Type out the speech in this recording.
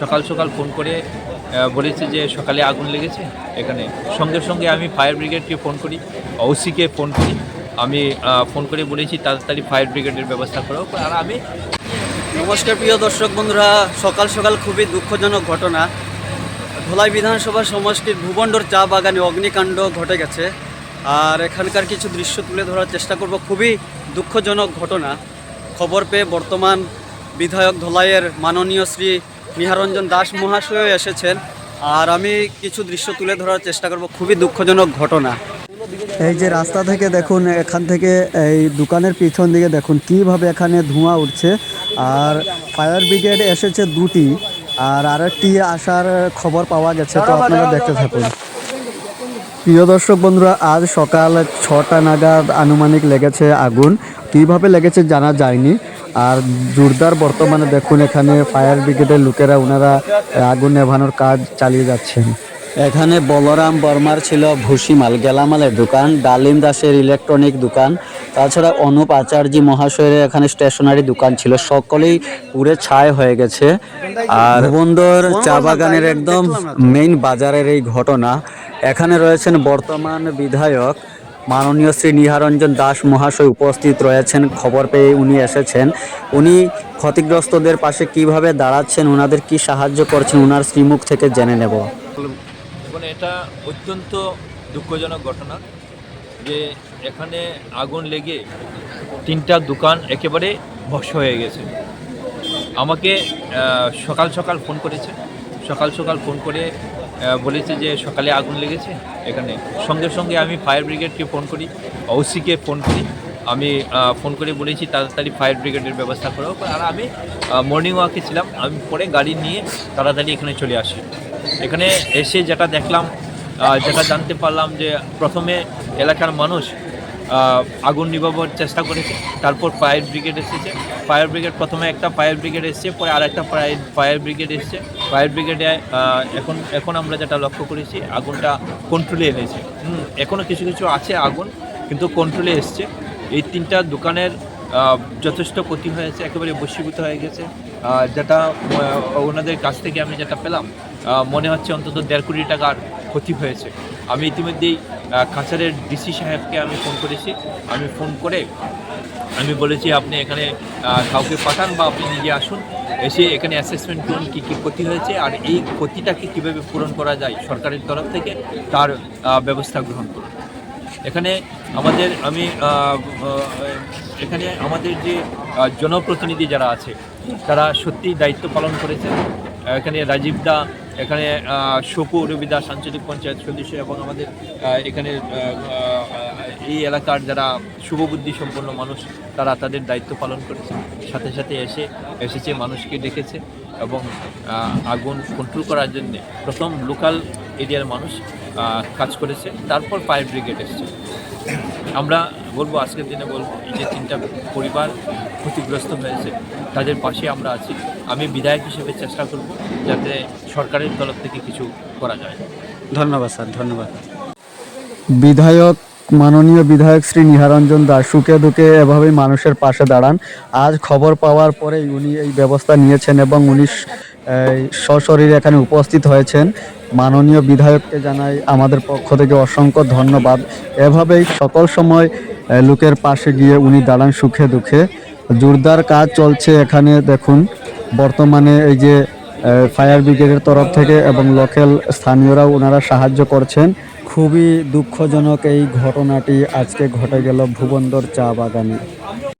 সকাল সকাল ফোন করে বলেছে যে সকালে আগুন লেগেছে। এখানে সঙ্গে সঙ্গে আমি ফায়ার ব্রিগেডকে ফোন করি, ওসিকে ফোন করি। আমি ফোন করে বলেছি, তাড়াতাড়ি ফায়ার ব্রিগেডের ব্যবস্থা করো আর আমি নমস্কার প্রিয় দর্শক বন্ধুরা, সকাল সকাল খুবই দুঃখজনক ঘটনা। ধলাই বিধানসভা সমষ্টির ভূবন্ডর চা বাগানে অগ্নিকাণ্ড ঘটে গেছে। আর এখানকার কিছু দৃশ্য তুলে ধরার চেষ্টা করব। খুবই দুঃখজনক ঘটনা। খবর পেয়ে বর্তমান বিধায়ক ধলাইয়ের মাননীয় শ্রী নিহারঞ্জন দাস মহাশয় এসেছেন আর আমি কিছু দৃশ্য তুলে ধরার চেষ্টা করব। খুবই দুঃখজনক ঘটনা। এই যে রাস্তা থেকে দেখুন, এখান থেকে এই দোকানের পিছন দিকে দেখুন, কীভাবে এখানে ধোঁয়া উঠছে। আর ফায়ার ব্রিগেড এসেছে দুটি, আর আরেকটি আসার খবর পাওয়া গেছে, তো আপনারা দেখতে থাকুন। প্রিয় দর্শক বন্ধুরা, আজ সকাল ছটা নাগাদ আনুমানিক লেগেছে আগুন। কীভাবে লেগেছে জানা যায়নি। আর জোরদার বর্তমানে দেখুন, এখানে ফায়ার ব্রিগেডের লোকেরা ওনারা আগুন নেভানোর কাজ চালিয়ে যাচ্ছেন। এখানে বলরাম বর্মার ছিল ভুসিমাল, গেলামালের দোকান, ডালিম দাসের ইলেকট্রনিক দোকান, তাছাড়া অনুপ আচার্য মহাশয়ের এখানে স্টেশনারি দোকান ছিল। সকলেই পুরে ছাই হয়ে গেছে। আর বন্দর চা বাগানের একদম মেইন বাজারের এই ঘটনা। এখানে রয়েছেন বর্তমান বিধায়ক মাননীয় শ্রী নিহারঞ্জন দাস মহাশয় উপস্থিত রয়েছেন, খবর পেয়ে উনি এসেছেন। উনি ক্ষতিগ্রস্তদের পাশে কীভাবে দাঁড়াচ্ছেন ওনাদের কি সাহায্য করছেন ওনার শ্রীমুখ থেকে জেনে নেব। এটা অত্যন্ত দুঃখজনক ঘটনা যে এখানে আগুন লেগে তিনটা দোকান একেবারে ভস হয়ে গেছে। আমাকে সকাল সকাল ফোন করেছে। সকাল সকাল ফোন করে বলেছে যে সকালে আগুন লেগেছে, এখানে। সঙ্গে সঙ্গে আমি ফায়ার ব্রিগেডকে ফোন করি, ওসিকে ফোন করি। আমি ফোন করে বলেছি, তাড়াতাড়ি ফায়ার ব্রিগেডের ব্যবস্থা করো। আর আমি মর্নিং ওয়াকে ছিলাম। আমি পরে গাড়ি নিয়ে তাড়াতাড়ি এখানে চলে আসি। এখানে এসে যেটা দেখলাম যেটা জানতে পারলাম যে প্রথমে এলাকার মানুষ আগুন নিভাবার চেষ্টা করেছে। তারপর ফায়ার ব্রিগেড এসেছে। ফায়ার ব্রিগেড প্রথমে একটা ফায়ার ব্রিগেড এসেছে, পরে আর একটা ফায়ার ব্রিগেড এসেছে। ফায়ার ব্রিগেডে এখন এখন আমরা যেটা লক্ষ্য করেছি, আগুনটা কন্ট্রোলে এনেছে। এখনও কিছু কিছু আছে আগুন, কিন্তু কন্ট্রোলে এসছে। এই তিনটা দোকানের যথেষ্ট ক্ষতি হয়েছে, একেবারে বশীভূত হয়ে গেছে। যেটা ওনাদের কাছ থেকে আমি যেটা পেলাম মনে হচ্ছে অন্তত দেড় কোটি টাকার ক্ষতি হয়েছে। আমি ইতিমধ্যেই আহ, কাছাড়ের ডিসি সাহেবকে আমি ফোন করেছি। আমি ফোন করে আমি বলেছি আপনি এখানে কাউকে পাঠান বা আপনি নিজে আসুন। এসে এখানে অ্যাসেসমেন্ট করুন কী কী ক্ষতি হয়েছে আর এই ক্ষতিটাকে কীভাবে পূরণ করা যায় সরকারের তরফ থেকে তার ব্যবস্থা গ্রহণ করুন। এখানে আমাদের আমি এখানে আমাদের যে জনপ্রতিনিধি যারা আছে তারা সত্যি দায়িত্ব পালন করেছেন। এখানে রাজীব দা এখানে সপু রবিদাস, আঞ্চলিক পঞ্চায়েত সদস্য এবং আমাদের এখানে এই এলাকার যারা শুভবুদ্ধি সম্পন্ন মানুষ, তারা তাদের দায়িত্ব পালন করেছে। সাথে সাথে এসে এসেছে, মানুষকে ডেকেছে এবং আগুন কন্ট্রোল করার জন্য প্রথম লোকাল এরিয়ার মানুষ কাজ করেছে। তারপর ফায়ার ব্রিগেড এসেছে। আমরা বলব আজকের দিনে বলব এই যে তিনটা পরিবার ক্ষতিগ্রস্ত হয়েছে তাদের পাশে আমরা আছি। আমি বিধায়ক হিসেবে চেষ্টা করব যাতে সরকারের তরফ থেকে কিছু করা যায়। ধন্যবাদ স্যার ধন্যবাদ। বিধায়ক মাননীয় বিধায়ক শ্রী নিহারঞ্জন দাস সুখে দুঃখে এভাবেই মানুষের পাশে দাঁড়ান। আজ খবর পাওয়ার পরেই উনি এই ব্যবস্থা নিয়েছেন এবং উনি সশরীরে এখানে উপস্থিত হয়েছেন মাননীয় বিধায়ককে জানাই আমাদের পক্ষ থেকে অসংখ্য ধন্যবাদ। এভাবেই সকল সময় লোকের পাশে গিয়ে উনি দাঁড়ান সুখে দুঃখে। জোরদার কাজ চলছে এখানে, দেখুন। বর্তমানে এই যে ফায়ার ব্রিগেডের তরফ থেকে এবং লোকাল স্থানীয়রাও ওনারা সাহায্য করছেন। খুবই দুঃখজনক এই ঘটনাটি আজকে ঘটে গেল ভুবন্দর চা বাগানে।